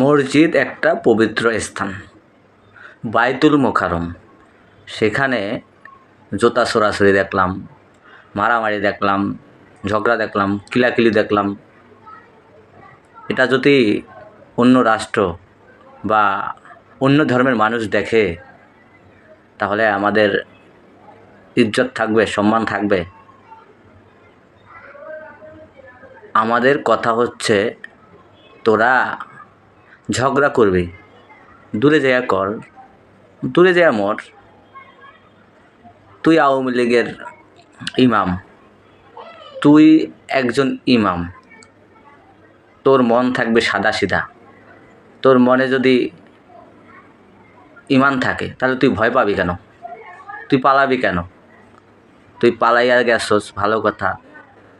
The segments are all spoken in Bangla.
মসজিদ একটা পবিত্র স্থান, বাইতুল মোকারম সেখানে জোতা সরাসরি দেখলাম, মারামারি দেখলাম, ঝগড়া দেখলাম, কিলাকিলি দেখলাম। এটা যদি অন্য রাষ্ট্র বা অন্য ধর্মের মানুষ দেখে, তাহলে আমাদের ইজ্জত থাকবে, সম্মান থাকবে। আমাদের কথা হচ্ছে, তোরা ঝগড়া করবি। দূরে যাইয়া কর, দূরে যাইয়া মর। তুই আওয়ামী লীগের ইমাম। তুই একজন ইমাম। তোর মন থাকবে সাদা সিধা তোর মনে যদি ইমান থাকে, তাহলে তুই ভয় পাবি কেন? তুই পালাবি কেন? তুই পালাইয়া গেছস, ভালো কথা।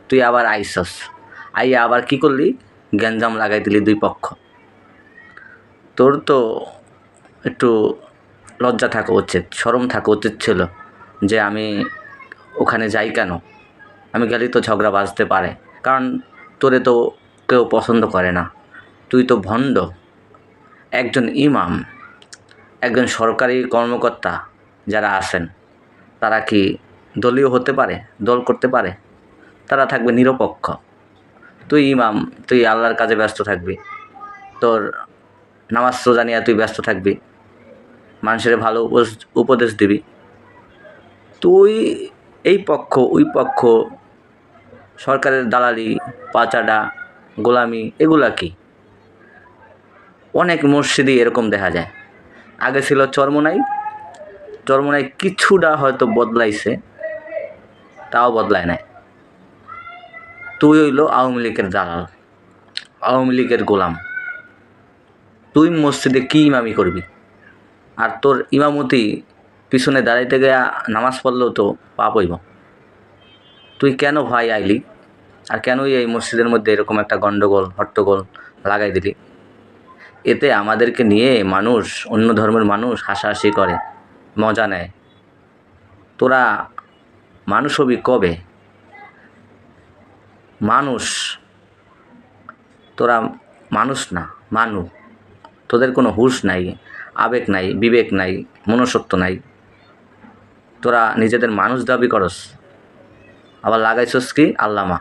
তুই আবার আইসস আইয়া আবার কি করলি? গ্যাঞ্জাম লাগাই দিলি দুই পক্ষ। তোর তো একটু লজ্জা থাকা উচিত শরম থাকা উচিত ছিল যে আমি ওখানে যাই কেন? আমি গেলেই তো ঝগড়া বাজতে পারে। কারণ তোরে তো কেউ পছন্দ করে না। তুই তো ভণ্ড। একজন ইমাম, একজন সরকারি কর্মকর্তা যারা আছেন, তারা কি দলীয় হতে পারে, দল করতে পারে? তারা থাকবে নিরপেক্ষ। তুই ইমাম, তুই আল্লাহর কাজে ব্যস্ত থাকবি। তোর নামাজ রোজা নিয়ে তুই ব্যস্ত থাকবি, মানুষের ভালো উপদেশ দিবি। তুই এই পক্ষ, ওই পক্ষ, সরকারের দালালি পাচাডা গোলামি, এগুলা কি? অনেক মসজিদই এরকম দেখা যায়। আগে ছিল চরমোনাই চরমোনাই কিছুটা হয়তো বদলাইছে, তাও বদলায় নাই। তুই হইল আওয়ামী লীগের দালাল, আওয়ামী লীগের গোলাম। তুই মসজিদে কি ইমামি করবি? আর তোর ইমামতি পিছনে দাঁড়াইতে গিয়া নামাজ পড়লেও তো পাপ হইব। তুই কেন ভাই আইলি? আর কেনই এই মসজিদের মধ্যে এরকম একটা গণ্ডগোল হট্টগোল লাগাই দিলি? এতে আমাদেরকে নিয়ে মানুষ, অন্য ধর্মের মানুষ হাসাহাসি করে, মজা নেয়। তোরা মানুষ হবি কবে? মানুষ, তোরা মানুষ না, মানু। তোদের কোনো হুঁশ নাই, আবেগ নাই, বিবেক নাই, মনুষ্যত্ব নাই। তোরা নিজেদের মানুষ দাবি করস। আবার লাগাইছস কি? আল্লামা।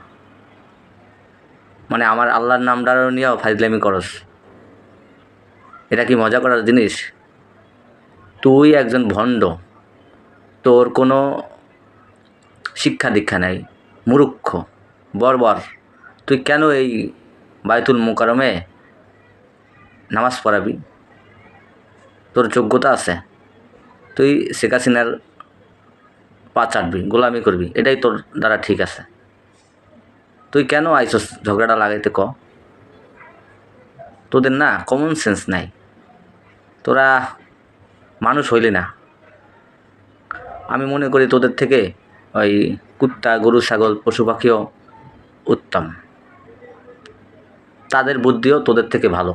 মানে আমার আল্লাহর নামটারও নিয়েও ফাইজলামি করস। এটা কি মজা করার জিনিস? তুই একজন ভণ্ড। তোর কোনো শিক্ষা দীক্ষা নাই। মুরুক্ষ বর্বর। তুই কেন এই বায়তুল মোকারমে নামাজ পড়াবি? তোর যোগ্যতা আছে। তুই শেখ হাসিনার পা চাটবি, গোলামি করবি, এটাই তোর দ্বারা ঠিক আছে। তুই কেন আইসস ঝগড়াটা লাগাইতে ক? তোদের না কমন সেন্স নাই। তোরা মানুষ হইলি না। আমি মনে করি তোদের থেকে ওই কুত্তা, গরু, ছাগল, পশু পাখিও উত্তম। তাদের বুদ্ধিও তোদের থেকে ভালো।